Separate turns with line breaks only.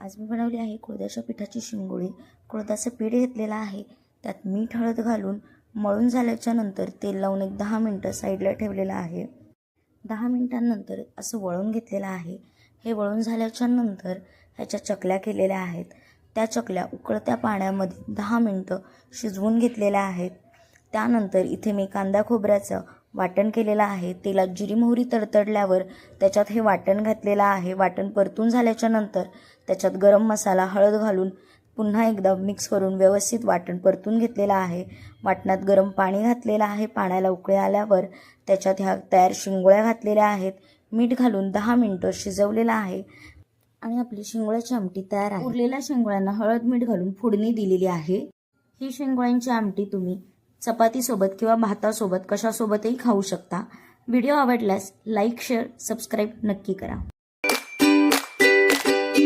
आज मी बनवली आहे कुळदाच्या पिठाची शिंगोळी. कुळदाचं पीठ घेतलेलं आहे. त्यात मीठ हळद घालून मळून झाल्याच्यानंतर तेल लावून एक दहा मिनटं साईडला ठेवलेलं आहे. दहा मिनटांनंतर असं वळून घेतलेलं आहे. हे वळून झाल्याच्यानंतर ह्याच्या चकल्या केलेल्या आहेत. त्या चकल्या उकळत्या पाण्यामध्ये दहा मिनटं शिजवून घेतलेल्या आहेत. त्यानंतर इथे मी कांदा खोबऱ्याचं वाटण केलेलं आहे. तेलात जिरी मोहरी तडतडल्यावर त्याच्यात हे वाटण घातलेलं आहे. वाटण परतून झाल्याच्यानंतर त्याच्यात गरम मसाला हळद घालून पुन्हा एकदा मिक्स करून व्यवस्थित वाटण परतून घेतलेलं आहे. वाटणात गरम पाणी घातलेलं आहे. पाण्याला उकळे आल्यावर त्याच्यात ह्या तयार शिंगोळ्या घातलेल्या आहेत. मीठ घालून दहा मिनटं शिजवलेलं आहे. आणि आपली शिंगोळ्याची आमटी तयार आहे. उरलेल्या शेंगोळ्यांना हळद मीठ घालून फोडणी दिलेली आहे. ही शेंगोळ्यांची आमटी तुम्ही चपातीसोबत किंवा भातासोबत कशासोबतही खाऊ शकता. व्हिडिओ आवडल्यास लाईक शेअर सबस्क्राईब नक्की करा.